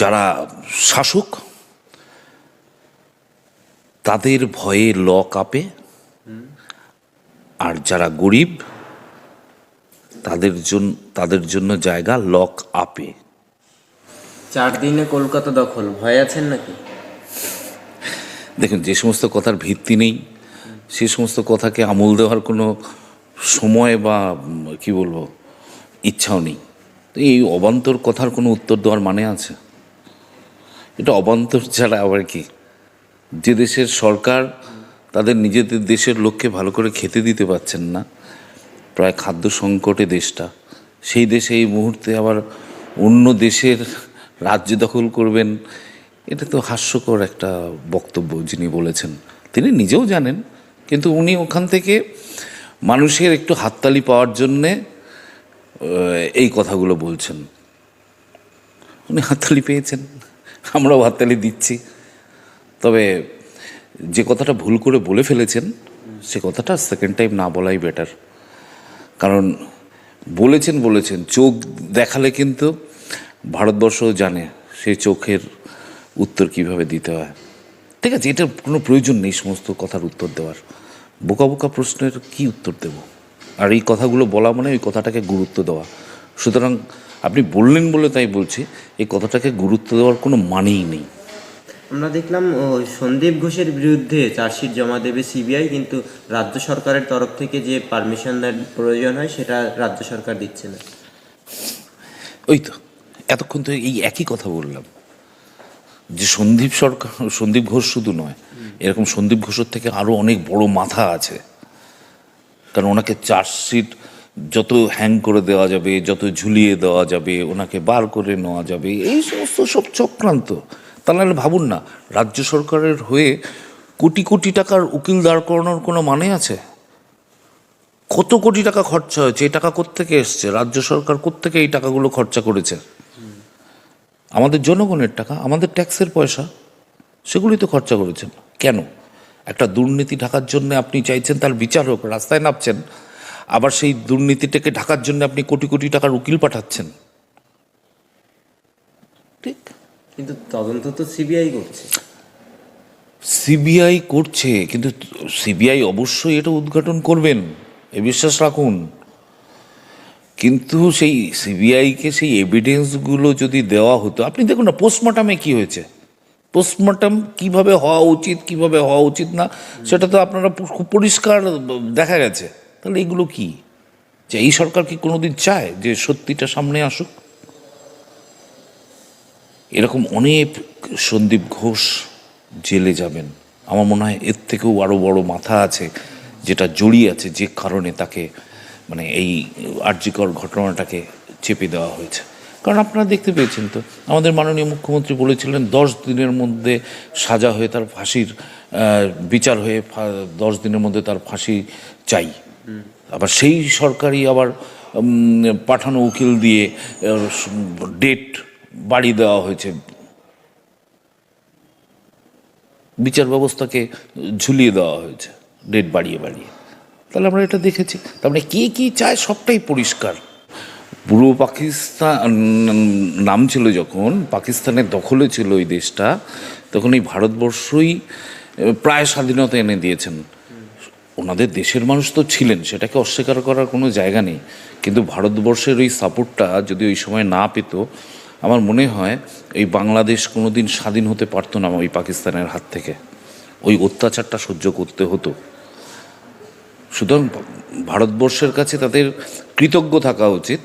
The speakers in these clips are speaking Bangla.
যারা শাসক তাদের ভয়ে ল কাঁপে। আর যারা গরিব তাদের জন্য তাদের জন্য জায়গা লক আপে। চার দিনে কলকাতা দখল ভয় আছেন নাকি? দেখুন যে সমস্ত কথার ভিত্তি নেই সে সমস্ত কথাকে আমল দেওয়ার কোনো সময় বা কি বলব ইচ্ছাও নেই। তো এই অবান্তর কথার কোনো উত্তর দেওয়ার মানে আছে? এটা অবান্তর ছাড়া আবার কি? যে দেশের সরকার তাদের নিজেদের দেশের লোককে ভালো করে খেতে দিতে পারছেন না, প্রায় খাদ্য সংকটে দেশটা। সেই দেশে এই মুহূর্তে আবার অন্য দেশের রাজ্য দখল করবেন, এটা তো হাস্যকর একটা বক্তব্য যিনি বলেছেন। তিনি নিজেও জানেন, কিন্তু উনি ওখান থেকে মানুষের একটু হাততালি পাওয়ার জন্যে এই কথাগুলো বলছেন। উনি হাততালি পেয়েছেন। আমরাও হাততালি দিচ্ছি। তবে যে কথাটা ভুল করে বলে ফেলেছেন, সে কথাটা সেকেন্ড টাইম না বলাই বেটার কারণ বলেছেন বলেছেন, চোখ দেখালে কিন্তু ভারতবর্ষ জানে সেই চোখের উত্তর কীভাবে দিতে হয়। ঠিক আছে, এটার কোনো প্রয়োজন নেই সমস্ত কথার উত্তর দেওয়ার। বোকা বোকা প্রশ্নের কি উত্তর দেব? আর এই কথাগুলো বলা মানে ওই কথাটাকে গুরুত্ব দেওয়া। সুতরাং আপনি বললেন বলে তাই বলছি এই কথাটাকে গুরুত্ব দেওয়ার কোনো মানেই নেই। আমরা দেখলাম সন্দীপ ঘোষের বিরুদ্ধে চার্জশিট জমা দেবে সিবিআই কিন্তু রাজ্য সরকারের তরফ থেকে যে পারমিশন প্রয়োজন হয় সেটা রাজ্য সরকার দিচ্ছে না। ওই তো এতক্ষণ তো এই একই কথা বললাম যে সন্দীপ সরকার সন্দীপ ঘোষ শুধু নয় এরকম সন্দীপ ঘোষের থেকে আরও অনেক বড় মাথা আছে। কারণ ওনাকে চার্জশিট যত হ্যাং করে দেওয়া যাবে, যত ঝুলিয়ে দেওয়া যাবে, ওনাকে বার করে নেওয়া যাবে, এই সমস্ত সব চক্রান্ত। তাহলে ভাবুন না, রাজ্য সরকারের হয়ে কোটি কোটি টাকার উকিল দাঁড় করানোর কোনো মানে আছে? কত কোটি টাকা খরচা হয়েছে, এই টাকা কোত্থেকে এসছে? রাজ্য সরকার কোত্থেকে এই টাকাগুলো খরচা করেছে? আমাদের জনগণের টাকা, আমাদের ট্যাক্সের পয়সা সেগুলি তো খরচা করেছেন। কেন? একটা দুর্নীতি ঢাকার জন্য আপনি চাইছেন, তার বিচার হোক, রাস্তায় নামছেন। আবার সেই দুর্নীতিটাকে ঢাকার জন্য আপনি কোটি কোটি টাকার উকিল পাঠাচ্ছেন। ঠিক। কিন্তু তদন্ত তো সিবিআই করছে। সিবিআই করছে কিন্তু সিবিআই অবশ্যই এটা উদ্ঘাটন করবেন এ বিশ্বাস রাখুন। কিন্তু সেই সিবিআইকে সেই এভিডেন্সগুলো যদি দেওয়া হতো আপনি দেখুন না পোস্টমর্টমে কি হয়েছে? পোস্টমর্টম কীভাবে হওয়া উচিত কীভাবে হওয়া উচিত না সেটা তো আপনারা খুব পরিষ্কার দেখা গেছে। তাহলে এগুলো কি? যে এই সরকার কি কোনোদিন চায় যে সত্যিটা সামনে আসুক? এরকম অনেক সন্দীপ ঘোষ জেলে যাবেন। আমার মনে হয় এর থেকেও আরও বড় মাথা আছে যেটা জড়িয়ে আছে যে কারণে তাকে মানে এই আর্যিকর ঘটনাটাকে চেপে দেওয়া হয়েছে। কারণ আপনারা দেখতে পেয়েছেন তো, আমাদের মাননীয় মুখ্যমন্ত্রী বলেছিলেন, দশ দিনের মধ্যে সাজা হয়ে তার ফাঁসির বিচার হয়ে দশ দিনের মধ্যে তার ফাঁসি চাই। আবার সেই সরকারি আবার পাঠানো উকিল দিয়ে ডেট বাড়িয়ে দেওয়া হয়েছে। বিচার ব্যবস্থাকে ঝুলিয়ে দেওয়া হয়েছে ডেট বাড়িয়ে বাড়িয়ে। তাহলে আমরা এটা দেখেছি। তার মানে কে কী চায় সবটাই পরিষ্কার। পূর্ব পাকিস্তান নাম ছিল যখন পাকিস্তানের দখলে ছিল ওই দেশটা, তখন এই ভারতবর্ষই প্রায় স্বাধীনতা এনে দিয়েছেন। ওনাদের দেশের মানুষ তো ছিলেন, সেটাকে অস্বীকার করার কোনো জায়গা নেই। কিন্তু ভারতবর্ষের ওই সাপোর্টটা যদি ওই সময় না পেত, আমার মনে হয় এই বাংলাদেশ কোনো দিন স্বাধীন হতে পারতো না ওই পাকিস্তানের হাত থেকে। ওই অত্যাচারটা সহ্য করতে হতো। সুতরাং ভারতবর্ষের কাছে তাদের কৃতজ্ঞ থাকা উচিত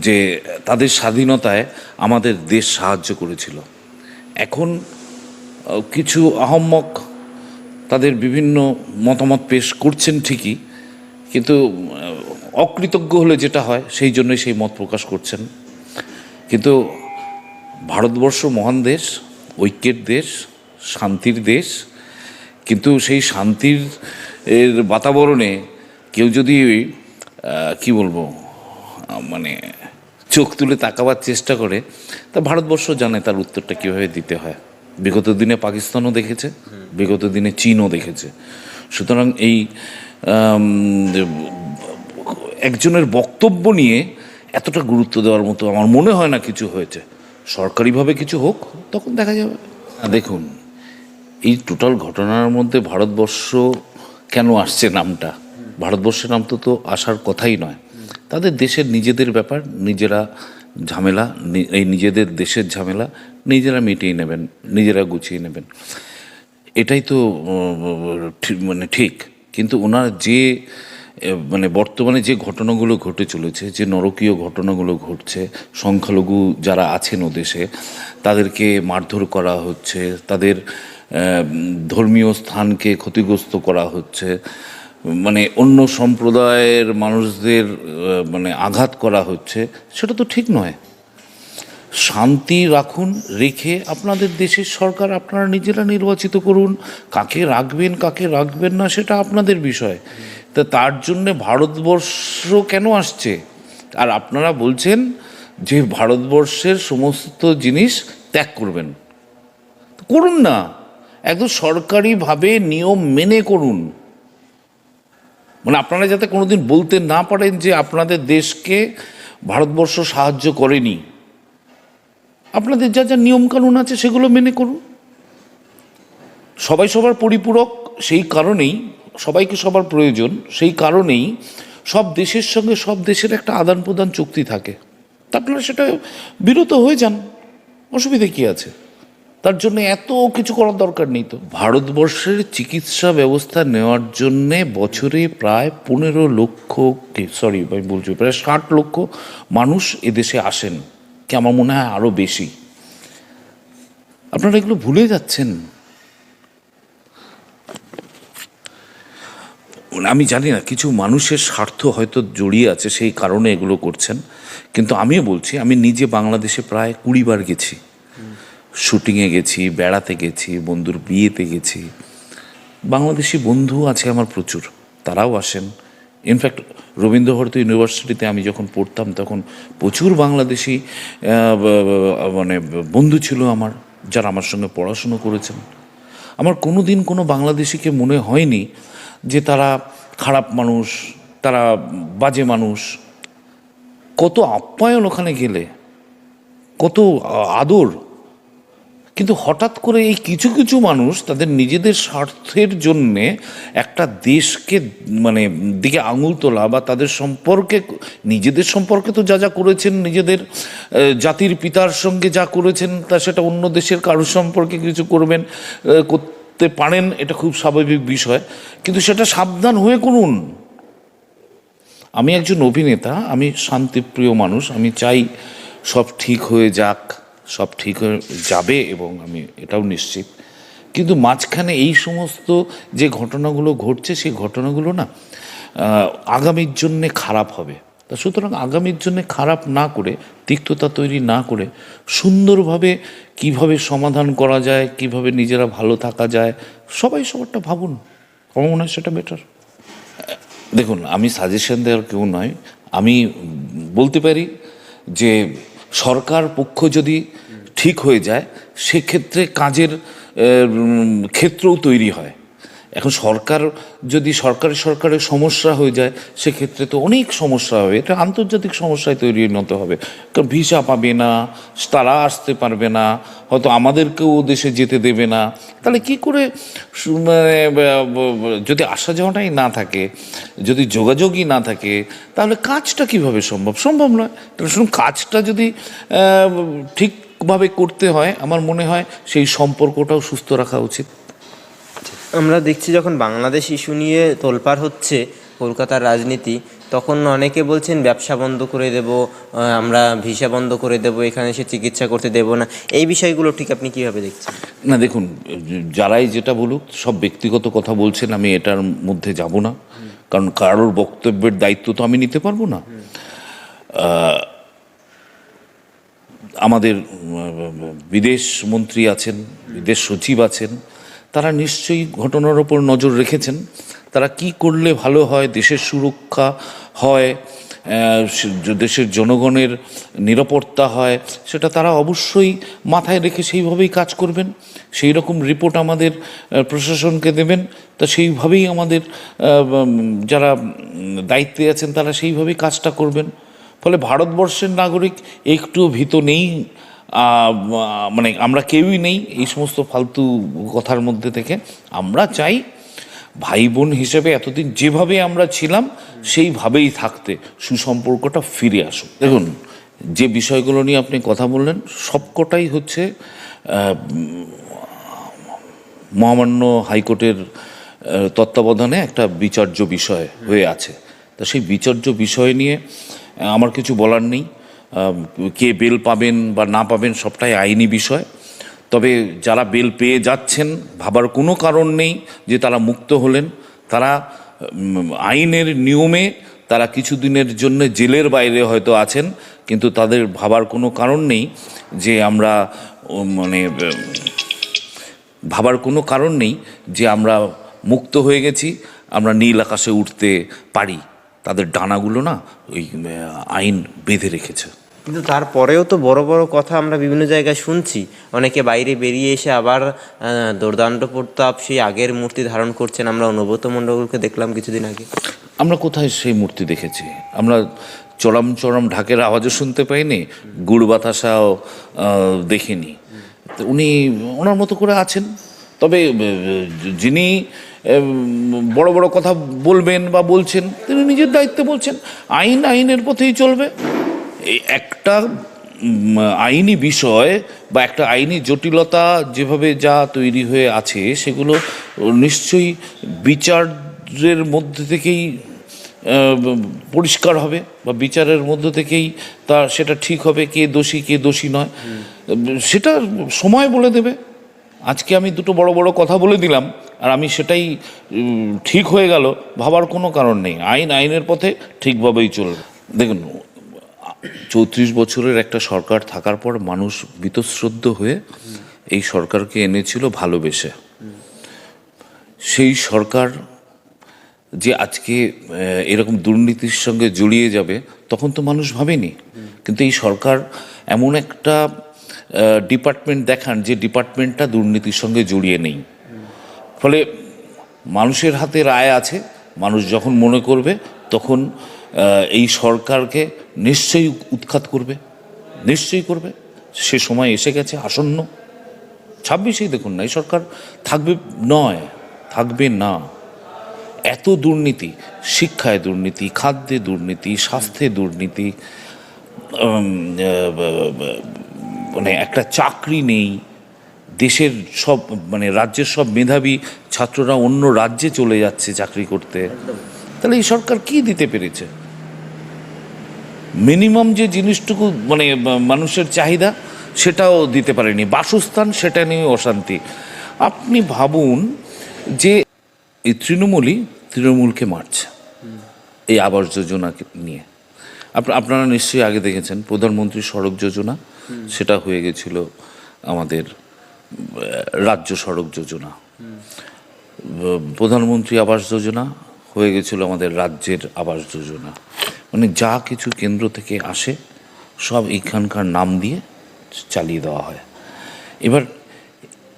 যে তাদের স্বাধীনতায় আমাদের দেশ সাহায্য করেছিল। এখন কিছু আহম্মক তাদের বিভিন্ন মতামত পেশ করছেন ঠিকই, কিন্তু অকৃতজ্ঞ হলে যেটা হয়, সেই জন্যই সেই মত প্রকাশ করছেন। কিন্তু ভারতবর্ষ মহান দেশ, ঐক্যের দেশ, শান্তির দেশ, কিন্তু সেই শান্তির, এর বাতাবরণে কেউ যদি কি বলব মানে চোখ তুলে তাকাবার চেষ্টা করে, তা ভারতবর্ষ জানে তার উত্তরটা কীভাবে দিতে হয়। বিগত দিনে পাকিস্তানও দেখেছে। বিগত দিনে চীনও দেখেছে। সুতরাং এই একজনের বক্তব্য নিয়ে এতটা গুরুত্ব দেওয়ার মতো আমার মনে হয় না কিছু হয়েছে। সরকারিভাবে কিছু হোক, তখন দেখা যাবে। দেখুন, এই টোটাল ঘটনার মধ্যে ভারতবর্ষ কেন আসছে নামটা? ভারতবর্ষের নাম তো তো আসার কথাই নয়। তাদের দেশের নিজেদের ব্যাপার, নিজেরা ঝামেলা এই নিজেদের দেশের ঝামেলা নিজেরা মিটিয়ে নেবেন, নিজেরা গুছিয়ে নেবেন। এটাই তো মানে ঠিক। কিন্তু ওনার যে মানে বর্তমানে যে ঘটনাগুলো ঘটে চলেছে, যে নরকীয় ঘটনাগুলো ঘটছে, সংখ্যালঘু যারা আছেন ও দেশে তাদেরকে মারধর করা হচ্ছে, তাদের ধর্মীয় স্থানকে ক্ষতিগ্রস্ত করা হচ্ছে মানে অন্য সম্প্রদায়ের মানুষদের মানে আঘাত করা হচ্ছে, সেটা তো ঠিক নয়। শান্তি রাখুন, রেখে আপনাদের দেশের সরকার আপনারা নিজেরা নির্বাচিত করুন। কাকে রাখবেন কাকে রাখবেন না সেটা আপনাদের বিষয়। তা তার জন্যে ভারতবর্ষ কেন আসছে? আর আপনারা বলছেন যে ভারতবর্ষের সমস্ত জিনিস ত্যাগ করবেন। করুন না। একদম সরকারিভাবে নিয়ম মেনে করুন। মানে আপনারা যাতে কোনোদিন বলতে না পারেন যে আপনাদের দেশকে ভারতবর্ষ সাহায্য করেনি। আপনাদের যা যা নিয়মকানুন আছে সেগুলো মেনে করুন। সবাই সবার পরিপূরক, সেই কারণেই, সবাইকে সবার প্রয়োজন, সেই কারণেই সব দেশের সঙ্গে সব দেশের একটা আদান প্রদান চুক্তি থাকে। আপনারা সেটা বিরত হয়ে যান, অসুবিধে কি আছে? তার জন্য এত কিছু করার দরকার নেই তো। ভারতবর্ষের চিকিৎসা ব্যবস্থা নেওয়ার জন্যে বছরে প্রায় পনেরো লক্ষ সরি আমি বলছি, প্রায় ষাট লক্ষ মানুষ এদেশে আসেন। কি আমার মনে হয় আরও বেশি? আপনারা এগুলো ভুলে যাচ্ছেন। আমি জানি না, কিছু মানুষের স্বার্থ হয়তো জড়িয়ে আছে, সেই কারণে এগুলো করছেন। কিন্তু আমিও বলছি, আমি নিজে বাংলাদেশে প্রায় কুড়িবার গেছি। শুটিংয়ে গেছি, বেড়াতে গেছি, বন্ধুর বিয়েতে গেছি। বাংলাদেশি বন্ধু আছে আমার প্রচুর, তারাও আসেন। ইনফ্যাক্ট রবীন্দ্রভারত ইউনিভার্সিটিতে আমি যখন পড়তাম, তখন প্রচুর বাংলাদেশি মানে বন্ধু ছিল আমার, যারা আমার সঙ্গে পড়াশুনো করেছেন। আমার কোনো দিন কোনো বাংলাদেশিকে মনে হয়নি যে তারা খারাপ মানুষ, তারা বাজে মানুষ। কত আপ্যায়ন ওখানে গেলে, কত আদর কিন্তু হঠাৎ করে এই কিছু কিছু মানুষ তাদের নিজেদের স্বার্থের জন্যে একটা দেশকে মানে দিকে আঙুল তোলা বা তাদের সম্পর্কে, নিজেদের সম্পর্কে তো যা যা করেছেন নিজেদের জাতির পিতার সঙ্গে যা করেছেন তা সেটা অন্য দেশের কারোর সম্পর্কে কিছু করবেন করতে পারেন, এটা খুব স্বাভাবিক বিষয়। কিন্তু সেটা সাবধান হয়ে করুন। আমি একজন অভিনেতা, আমি শান্তিপ্রিয় মানুষ, আমি চাই সব ঠিক হয়ে যাক। সব ঠিক হয়ে যাবে এবং আমি এটাও নিশ্চিত। কিন্তু মাঝখানে এই সমস্ত যে ঘটনাগুলো ঘটছে, সেই ঘটনাগুলো না আগামীর জন্যে খারাপ হবে। তা সুতরাং আগামীর জন্য খারাপ না করে, তিক্ততা তৈরি না করে, সুন্দরভাবে কীভাবে সমাধান করা যায়, কীভাবে নিজেরা ভালো থাকা যায়, সবাই সবারটা ভাবুন। আমার মনে হয় সেটা বেটার দেখুন, আমি সাজেশন দেওয়ার কেউ নয়। আমি বলতে পারি যে সরকার পক্ষ যদি ঠিক হয়ে যায় সেক্ষেত্রে কাজের ক্ষেত্রও তৈরি হয়। এখন সরকার যদি সরকারি সরকারের সমস্যা হয়ে যায় সেক্ষেত্রে তো অনেক সমস্যা হবে। এটা আন্তর্জাতিক সমস্যায় তৈরি হতে হবে। কারণ ভিসা পাবে না তারা আসতে পারবে না হয়তো আমাদেরকেও দেশে যেতে দেবে না। তাহলে কি করে মানে, যদি আসা যাওয়াটাই না থাকে যদি যোগাযোগই না থাকে তাহলে কাজটা কীভাবে সম্ভব? সম্ভব নয়। তাহলে শুনুন কাজটা যদি ঠিকভাবে করতে হয় আমার মনে হয় সেই সম্পর্কটাও সুস্থ রাখা উচিত। আমরা দেখছি যখন বাংলাদেশ ইস্যু নিয়ে তোলপাড় হচ্ছে কলকাতার রাজনীতি, তখন অনেকে বলছেন ব্যবসা বন্ধ করে দেব আমরা ভিসা বন্ধ করে দেব, এখানে এসে চিকিৎসা করতে দেব না। এই বিষয়গুলো ঠিক আপনি কীভাবে দেখছেন? না, দেখুন, যারাই যেটা বলুক, সব ব্যক্তিগত কথা বলছেন, আমি এটার মধ্যে যাব না। কারণ কারোর বক্তব্যের দায়িত্ব তো আমি নিতে পারব না। আমাদের বিদেশ মন্ত্রী আছেন, বিদেশ সচিব আছেন তারা নিশ্চয়ই ঘটনার ওপর নজর রেখেছেন। তারা কি করলে ভালো হয়, দেশের সুরক্ষা হয় দেশের জনগণের নিরাপত্তা হয়, সেটা তারা অবশ্যই মাথায় রেখে সেইভাবেই কাজ করবেন। সেই রকম রিপোর্ট আমাদের প্রশাসনকে দেবেন। তা সেইভাবেই আমাদের যারা দায়িত্বে আছেন তারা সেইভাবেই কাজটা করবেন। ফলে ভারতবর্ষের নাগরিক একটু ভীত নেই। মানে আমরা কেউই নেই এই সমস্ত ফালতু কথার মধ্যে থেকে। আমরা চাই ভাই বোন হিসেবে এতদিন যেভাবে আমরা ছিলাম, সেইভাবেই থাকতে, সুসম্পর্কটা ফিরে আসুক। দেখুন, যে বিষয়গুলো নিয়ে আপনি কথা বললেন, সবকটাই হচ্ছে মহামান্য হাইকোর্টের তত্ত্বাবধানে একটা বিচার্য বিষয় হয়ে আছে। তা সেই বিচার্য বিষয় নিয়ে আমার কিছু বলার নেই। কে বেল পাবেন বা না পাবেন সবটাই আইনি বিষয়। তবে যারা বেল পেয়ে যাচ্ছেন, ভাবার কোনো কারণ নেই যে তারা মুক্ত হলেন। তারা আইনের নিয়মে তারা কিছুদিনের জন্য জেলের বাইরে হয়তো আছেন, কিন্তু তাদের ভাবার কোনো কারণ নেই যে আমরা মানে ভাবার কোনো কারণ নেই যে আমরা মুক্ত হয়ে গেছি, আমরা নীল আকাশে উঠতে পারি। তাদের ডানাগুলো না ওই আইন বেঁধে রেখেছে। কিন্তু তারপরেও তো বড় বড় কথা আমরা বিভিন্ন জায়গায় শুনছি। অনেকে বাইরে বেরিয়ে এসে আবার দুর্দান্ত প্রতাপ সেই আগের মূর্তি ধারণ করছেন। আমরা অনুব্রত মণ্ডলকে দেখলাম কিছুদিন আগে। আমরা কোথায় সেই মূর্তি দেখেছি? আমরা চরম চরম ঢাকের আওয়াজও শুনতে পাইনি, গুড় বাতাসাও দেখিনি। উনি ওনার মতো করে আছেন? তবে যিনি বড় বড় কথা বলবেন বা বলছেন, তিনি নিজের দায়িত্বে বলছেন, আইন আইনের পথেই চলবে। একটা আইনি বিষয় বা একটা আইনি জটিলতা যেভাবে যা তৈরি হয়ে আছে, সেগুলো নিশ্চয়ই বিচারের মধ্যে থেকেই পরিষ্কার হবে বা বিচারের মধ্য থেকেই তা, সেটা ঠিক হবে, কে দোষী কে দোষী নয়। সেটা সময় বলে দেবে। আজকে আমি দুটো বড় বড় কথা বলে দিলাম, আর আমি সেটাই ঠিক হয়ে গেল, ভাবার কোনো কারণ নেই। আইন আইনের পথে ঠিকভাবেই চলবে। দেখুন চৌত্রিশ বছরের একটা সরকার থাকার পর মানুষ বীতশ্রদ্ধ হয়ে এই সরকারকে এনেছিল ভালোবেসে। সেই সরকার যে আজকে এরকম দুর্নীতির সঙ্গে জড়িয়ে যাবে, তখন তো মানুষ ভাবেনি। কিন্তু এই সরকার এমন একটা ডিপার্টমেন্ট দেখান যে ডিপার্টমেন্টটা দুর্নীতির সঙ্গে জড়িয়ে নেই। ফলে মানুষের হাতে রায় আছে, মানুষ যখন মনে করবে, তখন এই সরকারকে নিশ্চয়ই উৎখাত করবে, নিশ্চয়ই করবে। সে সময় এসে গেছে, আসন্ন। ছাব্বিশেই দেখুন না, এই সরকার থাকবে, নয়, থাকবে না। এত দুর্নীতি, শিক্ষায় দুর্নীতি, খাদ্যে দুর্নীতি, স্বাস্থ্যে দুর্নীতি মানে একটা চাকরি নেই। দেশের সব মানে রাজ্যের সব মেধাবী ছাত্ররা অন্য রাজ্যে চলে যাচ্ছে চাকরি করতে। তাহলে এই সরকার কি দিতে পেরেছে? মিনিমাম যে জিনিসটুকু মানে মানুষের চাহিদা, সেটাও দিতে পারেনি। বাসস্থান, সেটা নিয়ে অশান্তি। আপনি ভাবুন যে, এই তৃণমূলই তৃণমূলকে মারছে, এই আবাস যোজনাকে নিয়ে। আপনারা নিশ্চয়ই আগে দেখেছেন, প্রধানমন্ত্রী সড়ক যোজনা, সেটা হয়ে গেছিল আমাদের রাজ্য সড়ক যোজনা। প্রধানমন্ত্রী আবাস যোজনা হয়ে গেছিল আমাদের রাজ্যের আবাস যোজনা। মানে যা কিছু কেন্দ্র থেকে আসে, সব এইখানকার নাম দিয়ে চালিয়ে দেওয়া হয়। এবার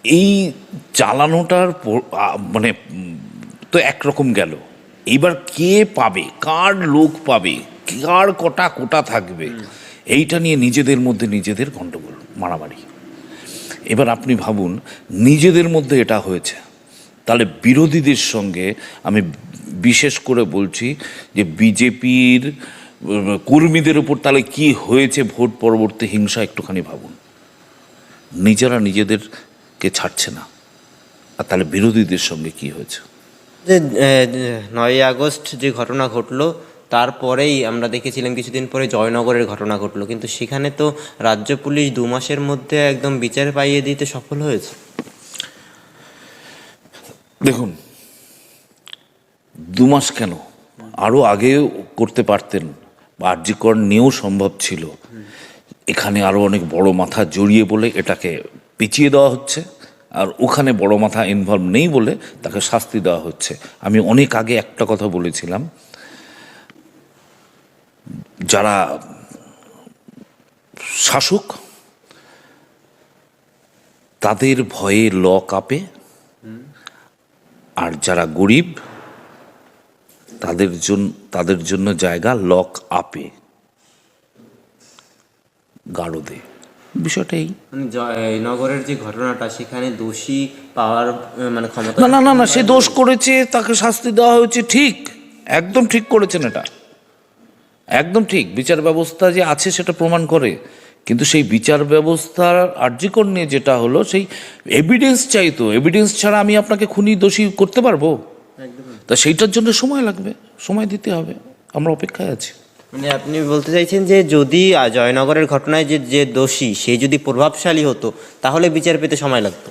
এই চালানোটার মানে তো একরকম গেল। এবার কে পাবে? কার লোক পাবে? কার কটা কোটা থাকবে? এইটা নিয়ে নিজেদের মধ্যে নিজেদের গণ্ডগোল মারামারি। এবার আপনি ভাবুন, নিজেদের মধ্যে এটা হয়েছে। তাহলে বিরোধীদের সঙ্গে আমি বিশেষ করে বলছি যে বিজেপির কর্মীদের উপর তাহলে কি হয়েছে ভোট পরবর্তী হিংসা একটুখানি ভাবুন। নিজেরা নিজেদেরকে ছাড়ছে না। আর তাহলে বিরোধীদের সঙ্গে কি হয়েছে? যে, নয়ই আগস্ট যে ঘটনা ঘটলো, তারপরেই আমরা দেখেছিলাম কিছুদিন পরে জয়নগরের ঘটনা ঘটলো। কিন্তু সেখানে তো রাজ্য পুলিশ দু মাসের মধ্যে একদম বিচার পাইয়ে দিতে সফল হয়েছে। দেখুন, দু মাস কেন? আরও আগেও করতে পারতেন বা আর্যিকর নিয়েও সম্ভব ছিল। এখানে আরও অনেক বড় মাথা জড়িয়ে বলে এটাকে পিছিয়ে দেওয়া হচ্ছে, আর ওখানে বড় মাথা ইনভলভ নেই বলে তাকে শাস্তি দেওয়া হচ্ছে। আমি অনেক আগে একটা কথা বলেছিলাম, যারা শাসক, তাদের ভয়ে ল কাঁপে আর যারা গরিব তাদের জন্য তাদের জন্য জায়গা লক আপে গারদে। বিষয়টা এই। মানে যে ঘটনাটা সেখানে দোষী পাওয়ার মানে ক্ষমতা না না না না সে দোষ করেছে তাকে শাস্তি দেওয়া হয়েছে ঠিক। একদম ঠিক করেছেন এটা। একদম ঠিক। বিচার ব্যবস্থা যে আছে সেটা প্রমাণ করে। কিন্তু সেই বিচার ব্যবস্থার আর্যিকর নিয়ে যেটা হলো সেই এভিডেন্স চাই তো। এভিডেন্স ছাড়া আমি আপনাকে খুনি দোষী করতে পারব? তা সেইটার জন্য সময় লাগবে সময় দিতে হবে। আমরা অপেক্ষায় আছি। মানে আপনি বলতে চাইছেন যে যদি জয়নগরের ঘটনায় যে যে দোষী সে যদি প্রভাবশালী হতো তাহলে বিচার পেতে সময় লাগতো?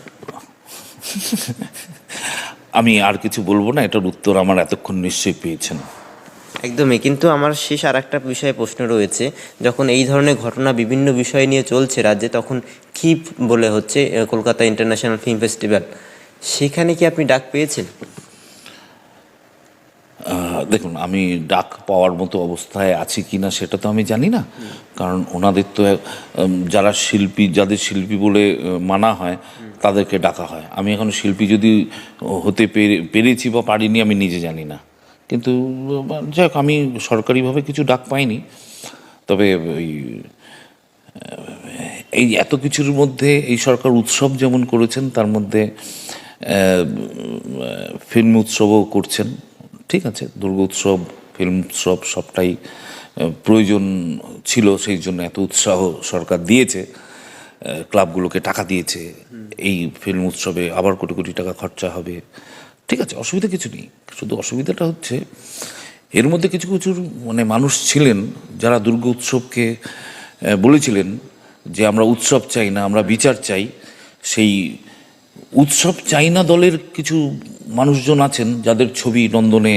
আমি আর কিছু বলব না এটার উত্তর আমার এতক্ষণ নিশ্চয়ই পেয়েছেন। একদমই, কিন্তু আমার শেষ আর একটা বিষয়ে প্রশ্ন রয়েছে, যখন এই ধরনের ঘটনা বিভিন্ন বিষয় নিয়ে চলছে রাজ্যে, তখন কি বলে হচ্ছে কলকাতা ইন্টারন্যাশনাল ফিল্ম ফেস্টিভ্যাল? সেখানে কি আপনি ডাক পেয়েছেন? দেখুন, আমি ডাক পাওয়ার মতো অবস্থায় আছি কি না সেটা তো আমি জানি না। কারণ ওনাদের তো যারা শিল্পী, যাদের শিল্পী বলে মানা হয়, তাদেরকে ডাকা হয়। আমি এখন শিল্পী যদি হতে পেরে- পেরেছি বা পারিনি, আমি নিজে জানি না। কিন্তু যাই হোক আমি সরকারিভাবে কিছু ডাক পাইনি। তবে ওই এই এত কিছুর মধ্যে এই সরকার উৎসব যেমন করেছেন তার মধ্যে ফিল্ম উৎসবও করছেন। ঠিক আছে দুর্গা উৎসব ফিল্ম উৎসব সবটাই প্রয়োজন ছিল সেই জন্য এত উৎসাহ সরকার দিয়েছে। ক্লাবগুলোকে টাকা দিয়েছে। এই ফিল্ম উৎসবে আবার কোটি কোটি টাকা খরচা হবে। ঠিক আছে, অসুবিধা কিছু নেই। শুধু অসুবিধাটা হচ্ছে, এর মধ্যে কিছু কিছু মানে মানুষ ছিলেন যারা দুর্গা উৎসবকে বলেছিলেন যে আমরা উৎসব চাই না, আমরা বিচার চাই। সেই উৎসব চাই না দলের কিছু মানুষজন আছেন যাদের ছবি নন্দনে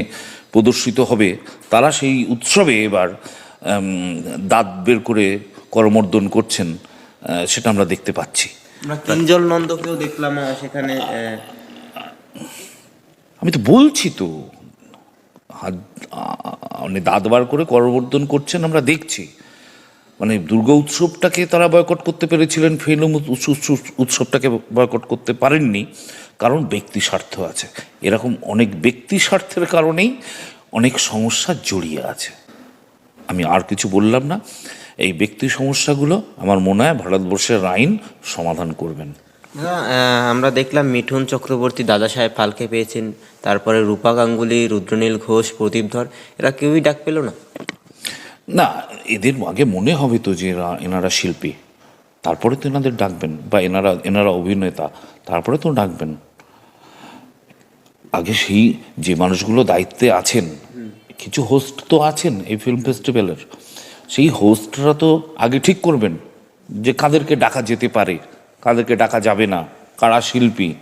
প্রদর্শিত হবে। তারা সেই উৎসবে এবার দাঁত বের করে করমর্দন করছেন সেটা আমরা দেখতে পাচ্ছি। আমরা কিঞ্জল নন্দকেও দেখলাম সেখানে আমি তো বলছি তো। হাত মানে দাঁত বার করে করবর্ধন করছেন, আমরা দেখছি। মানে দুর্গা উৎসবটাকে তারা বয়কট করতে পেরেছিলেন, ফিল্ম উৎস- উৎস- উৎসবটাকে বয়কট করতে পারেননি। কারণ ব্যক্তি স্বার্থ আছে। এরকম অনেক ব্যক্তি স্বার্থের কারণেই অনেক সমস্যা জড়িয়ে আছে। আমি আর কিছু বললাম না। এই ব্যক্তি সমস্যাগুলো আমার মনে হয় ভারতবর্ষের আইন সমাধান করবেন। না, আমরা দেখলাম মিঠুন চক্রবর্তী দাদা সাহেব ফালকে পেয়েছেন তারপরে রূপা গাঙ্গুলি রুদ্রনীল ঘোষ প্রদীপ ধর এরা কেউই ডাক পেল না। না এদের আগে মনে হবে তো যে এরা এনারা শিল্পী। তারপরে তো এনাদের ডাকবেন বা এনারা এনারা অভিনেতা তারপরে তো ডাকবেন। আগে সেই যে মানুষগুলো দায়িত্বে আছেন কিছু হোস্ট তো আছেন এই ফিল্ম ফেস্টিভ্যালের সেই হোস্টরা তো আগে ঠিক করবেন যে কাদেরকে ডাকা যেতে পারে। কাদেরকে ডাকা যাবে না। কারা শিল্পী?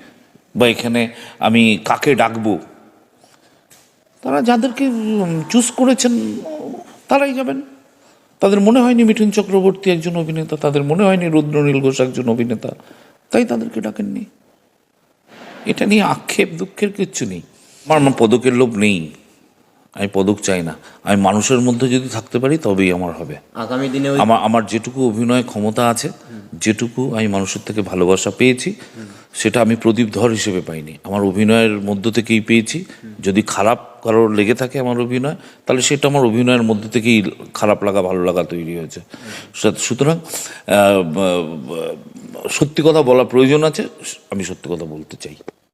বা এখানে আমি কাকে ডাকবো? তারা যাদেরকে চুজ করেছেন, তারাই যাবেন। তাদের মনে হয়নি মিঠুন চক্রবর্তী একজন অভিনেতা, তাদের মনে হয়নি রুদ্রনীল ঘোষ একজন অভিনেতা। তাই তাদেরকে ডাকেননি। এটা নিয়ে আক্ষেপ, দুঃখের কিচ্ছু নেই। আমার আমার পদকের লোভ নেই। আমি পদক চাই না। আমি মানুষের মধ্যে যদি থাকতে পারি তবেই আমার হবে। আগামী দিনে আমার আমার যেটুকু অভিনয় ক্ষমতা আছে যেটুকু আমি মানুষের থেকে ভালোবাসা পেয়েছি সেটা আমি প্রদীপ ধর হিসেবে পাইনি। আমার অভিনয়ের মধ্য থেকেই পেয়েছি। যদি খারাপ কারোর লেগে থাকে আমার অভিনয় তাহলে সেটা আমার অভিনয়ের মধ্য থেকেই খারাপ লাগা ভালো লাগা তৈরি হয়েছে। সুতরাং সত্যি কথা বলা প্রয়োজন আছে আমি সত্যি কথা বলতে চাই।